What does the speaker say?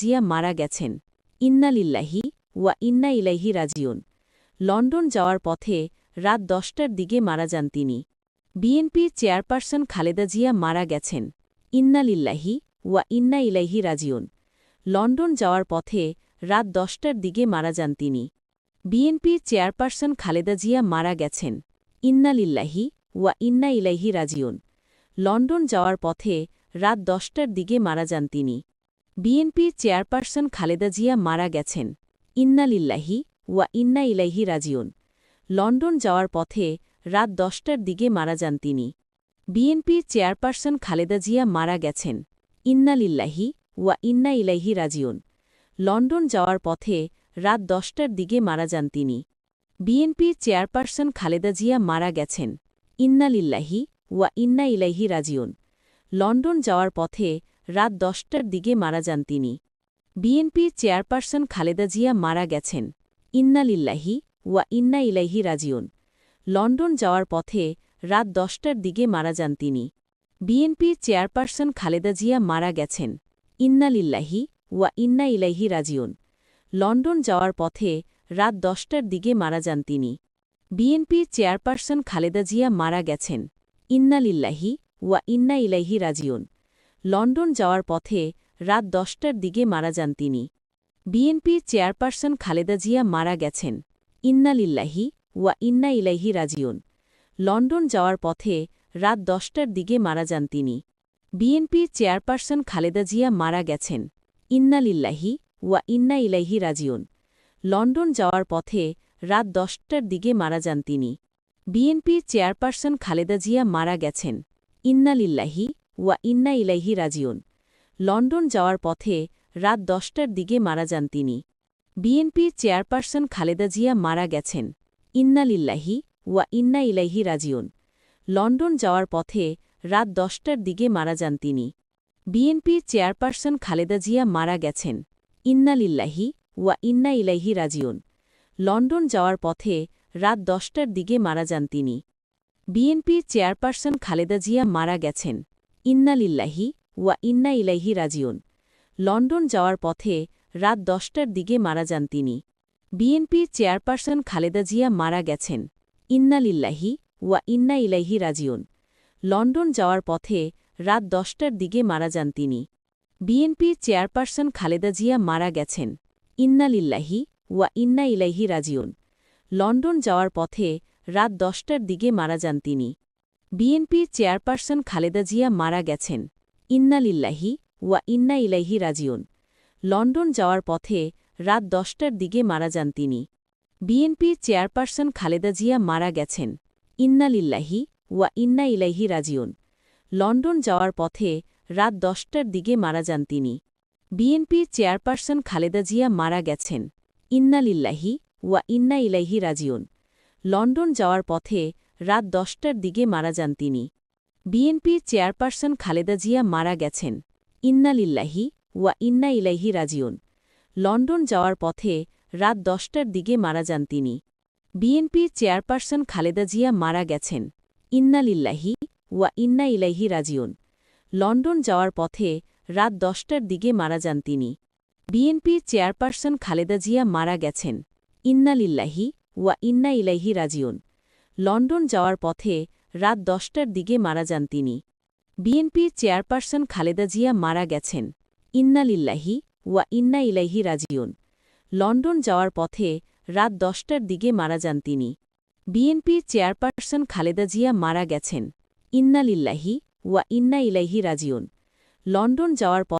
জিয়া মারা গেছেন। ইন্নালিল্লাহি ওয়া ইন্না ইলাইহি রাজিউন। লন্ডন যাওয়ার পথে রাত দশটার দিকে মারা যান তিনি। বিএনপির চেয়ারপারসন খালেদা জিয়া মারা গেছেন। ইন্নালিল্লাহি ওয়া ইন্না ইলাইহি রাজিউন। লন্ডন যাওয়ার পথে রাত দশটার দিকে মারা যান তিনি। বিএনপির চেয়ারপারসন খালেদা জিয়া মারা গেছেন। ইন্নালিল্লাহি ওয়া ইন্না ইলাইহি রাজিউন। লন্ডন যাওয়ার পথে রাত দশটার দিকে মারা যান তিনি। বিএনপির চেয়ারপারসন খালেদা জিয়া মারা গেছেন। ইন্নালিল্লাহি ওয়া ইন্না ইলাইহি রাজিউন। লন্ডন যাওয়ার পথে রাত দশটার দিকে মারা যান তিনি। বিএনপির চেয়ারপারসন খালেদা জিয়া মারা গেছেন। ইন্নালিল্লাহি ওয়া ইন্না ইলাইহি রাজিউন। লন্ডন যাওয়ার পথে রাত দশটার দিকে মারা যান তিনি। বিএনপির চেয়ারপারসন খালেদা জিয়া মারা গেছেন। ইন্নালিল্লাহি ওয়া ইন্না ইলাইহি রাজিউন। লন্ডন যাওয়ার পথে রাত দশটার দিকে মারা যান তিনি। বিএনপির চেয়ারপারসন খালেদা জিয়া মারা গেছেন। ইন্নালিল্লাহি ওয়া ইন্না ইলাইহি রাজিউন। লন্ডন যাওয়ার পথে রাত দশটার দিকে মারা যান তিনি। বিএনপির চেয়ারপারসন খালেদা জিয়া মারা গেছেন। ইন্নালিল্লাহি ওয়া ইন্না ইলাইহি রাজিউন। লন্ডন যাওয়ার পথে রাত দশটার দিকে মারা যান তিনি। বিএনপির চেয়ারপারসন খালেদা জিয়া মারা গেছেন। ইন্নালিল্লাহি ওয়া ইন্না ইলাইহি রাজিউন। লন্ডন যাওয়ার পথে রাত দশটার দিকে মারা যান তিনি। বিএনপির চেয়ারপারসন খালেদা জিয়া মারা গেছেন। ইন্নালিল্লাহি ওয়া ইন্না ইলাইহি রাজিউন। লন্ডন যাওয়ার পথে রাত দশটার দিকে মারা যান তিনি। বিএনপির চেয়ারপারসন খালেদা জিয়া মারা গেছেন। ইন্নালিল্লাহি ওয়া ইন্না ইলাইহি রাজিউন। লন্ডন যাওয়ার পথে রাত দশটার দিকে মারা যান তিনি। বিএনপির চেয়ারপারসন খালেদা জিয়া মারা গেছেন। ইন্নালিল্লাহি ওয়া ইন্না ইলাইহি রাজিউন। লন্ডন যাওয়ার পথে রাত দশটার দিকে মারা যান তিনি। বিএনপির চেয়ারপারসন খালেদা জিয়া মারা গেছেন। ইন্নালিল্লাহি ওয়া ইন্না ইলাইহি রাজিউন। লন্ডন যাওয়ার পথে রাত দশটার দিকে মারা যান তিনি। বিএনপির চেয়ারপারসন খালেদা জিয়া মারা গেছেন। ইন্নালিল্লাহি ওয়া ইন্না ইলাইহি রাজিউন। লন্ডন যাওয়ার পথে রাত দশটার দিকে মারা যান তিনি। বিএনপির চেয়ারপারসন খালেদা জিয়া মারা গেছেন। ইন্নালিল্লাহি ওয়া ইন্না ইলাইহি রাজিউন। লন্ডন যাওয়ার পথে রাত দশটার দিকে মারা যান তিনি। বিএনপির চেয়ারপারসন খালেদা জিয়া মারা গেছেন। ইন্নালিল্লাহি ওয়া ইন্না ইলাইহি রাজিউন। লন্ডন যাওয়ার পথে রাত দশটার দিকে মারা যান তিনি। বিএনপির চেয়ারপারসন খালেদা জিয়া মারা গেছেন। ইন্নালিল্লাহি ওয়া ইন্না ইলাইহি রাজিউন। লন্ডন যাওয়ার পথে রাত দশটার দিকে মারা যান তিনি। বিএনপির চেয়ারপারসন খালেদা জিয়া মারা গেছেন। ইন্নালিল্লাহি ওয়া ইন্না ইলাইহি রাজিউন। লন্ডন যাওয়ার পথে রাত দশটার দিকে মারা যান তিনি। বিএনপির চেয়ারপারসন খালেদা জিয়া মারা গেছেন। ইন্নালিল্লাহি ওয়া ইন্না ইলাইহি রাজিউন। লন্ডন যাওয়ার পথে রাত দশটার দিকে মারা যান তিনি। বিএনপির চেয়ারপারসন খালেদা জিয়া মারা গেছেন। ইন্নালিল্লাহি ওয়া ইন্না ইলাইহি রাজিউন। লন্ডন যাওয়ার পথে রাত দশটার দিকে মারা যান তিনি। বিএনপির চেয়ারপারসন খালেদা জিয়া মারা গেছেন। ইন্নালিল্লাহি ওয়া ইন্না ইলাইহি রাজিউন। লন্ডন যাওয়ার পথে রাত দশটার দিকে মারা যান তিনি। বিএনপির চেয়ারপারসন খালেদা জিয়া মারা গেছেন। ইন্নালিল্লাহি ওয়া ইন্না ইলাইহি রাজিউন। লন্ডন যাওয়ার পথে রাত দশটার দিকে মারা যান তিনি। বিএনপির চেয়ারপারসন খালেদা জিয়া মারা গেছেন। ইন্নালিল্লাহি ওয়া ইন্না ইলাইহি রাজিউন। লন্ডন যাওয়ার পথে রাত দশটার দিকে মারা যান তিনি। বিএনপির চেয়ারপারসন খালেদা জিয়া মারা গেছেন। ইন্নালিল্লাহি ওয়া ইন্না ইলাইহি রাজিউন। লন্ডন যাওয়ার পথে রাত দশটার দিকে মারা যান তিনি। বিএনপির চেয়ারপারসন খালেদা জিয়া মারা গেছেন। ইন্নালিল্লাহি ওয়া ইন্না ইলাইহি রাজিউন। লন্ডন যাওয়ার